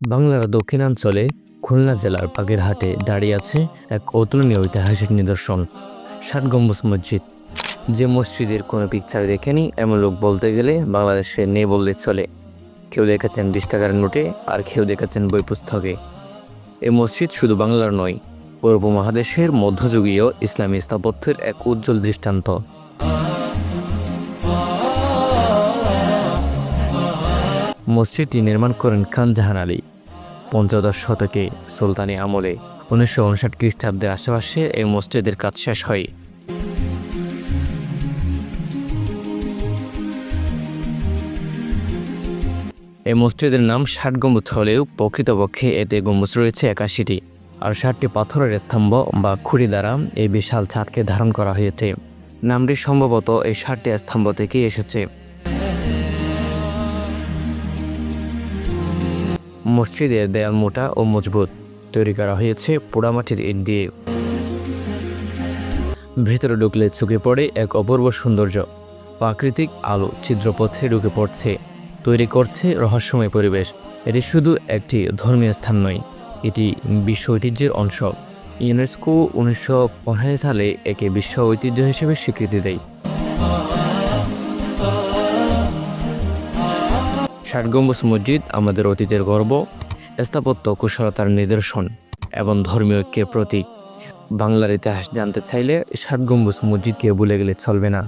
বাংলার দক্ষিণাঞ্চলে খুলনা জেলার বাগেরহাটে দাঁড়িয়ে আছে এক অতুলনীয় ঐতিহাসিক নিদর্শন ষাট গম্বুজ মসজিদ। যে মসজিদের কোনো পিকচার দেখেনি, এমন লোক বলতে গেলে বাংলাদেশে নেই বললে চলে। কেউ দেখেছেন বিশ টাকার নোটে, আর কেউ দেখেছেন বই পুস্তকে। এই মসজিদ শুধু বাংলার নয় পুরো উপমহাদেশের মধ্যযুগীয় ইসলামী স্থাপত্যের এক উজ্জ্বল দৃষ্টান্ত। মসজিদটি নির্মাণ করেন খান জাহান আলী। পঞ্চদশ শতকে সুলতানি আমলে উনিশশো উনষাট খ্রিস্টাব্দের আশেপাশে এই মসজিদের কাজ শেষ হয়। এই মসজিদের নাম ষাট গম্বুজ হলেও প্রকৃতপক্ষে এতে গম্বুজ রয়েছে একাশিটি, আর ষাটটি পাথরের স্তম্ভ বা খুঁড়ি দ্বারা এই বিশাল ছাদকে ধারণ করা হয়েছে। নামটি সম্ভবত এই ষাটটি স্তম্ভ থেকেই এসেছে। মসজিদের দেয়াল মোটা ও মজবুত তৈরি করা হয়েছে পোড়ামাটির ইট দিয়ে। ভেতরে ঢুকলে চোখে পড়ে এক অপূর্ব সৌন্দর্য। প্রাকৃতিক আলো ছিদ্রপথে ঢুকে পড়ছে। তৈরি করছে রহস্যময় পরিবেশ। এটি শুধু একটি ধর্মীয় স্থান নয়, এটি বিশ্ব ঐতিহ্যের অংশ। ইউনেস্কো উনিশশো পনেরো সালে একে বিশ্ব ঐতিহ্য হিসেবে স্বীকৃতি দেয়। ষাট গম্বুজ মসজিদ আমাদের অতীতের গর্ব, স্থাপত্য কুশলতার নিদর্শন এবং ধর্মীয় ঐক্যের প্রতীক। বাংলার ইতিহাস জানতে চাইলে ষাট গম্বুজ মসজিদকে ভুলে গেলে চলবে না।